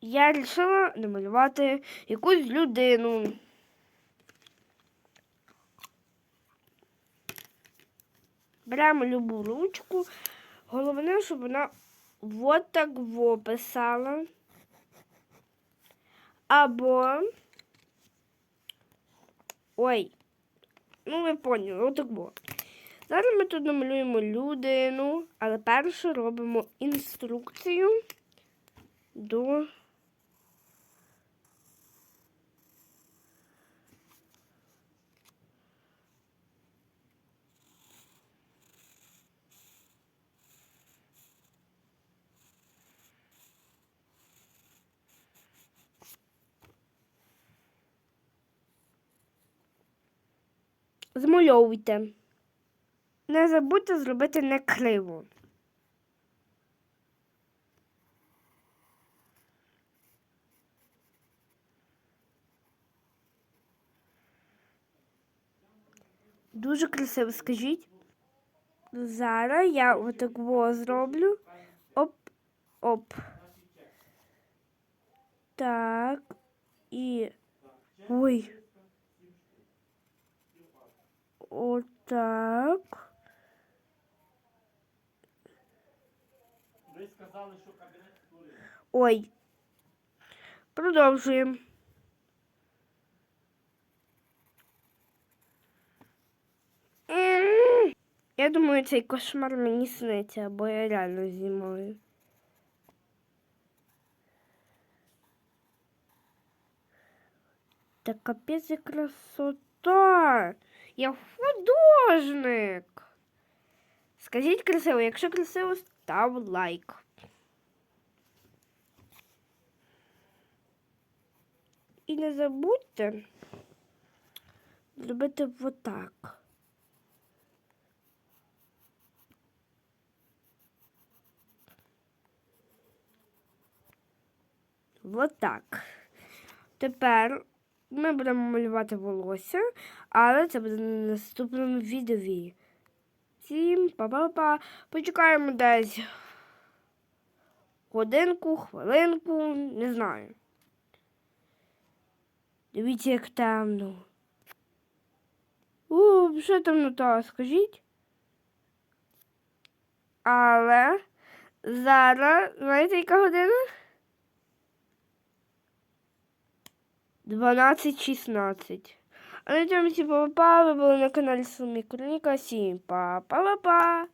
я вирішила намалювати якусь людину. Беремо любу ручку. Головне, щоб вона вот так во писала. Або. Ой. Ну, ви поняли, отак во. Зараз ми тут намалюємо людину, але перше робимо інструкцію до. Змальовуйте. Не забудьте зробити не криво. Дуже красиво, скажіть. Зараз я отак зроблю. Оп, оп. Так. І. Ой. Отак. Ви сказали, що кабінет створив. Ой. Продовжуємо. М. Я думаю, цей кошмар мені сниться, бо я реально знімаю. Та капець і красота. Я художник. Скажіть красиво, якщо красиво, став лайк. І не забудьте зробити отак. Отак. Тепер ми будемо малювати волосся, але це буде на наступному відео. Всім па-па-па. Почекаємо десь годинку, хвилинку, не знаю. Дивіться, як темно. У, що темнота, скажіть? Але зараз, знаєте, яка година? 12.16. А на цьому всі па-па, ви були на каналі Сумі Кроніка. Всім па-па-па-па.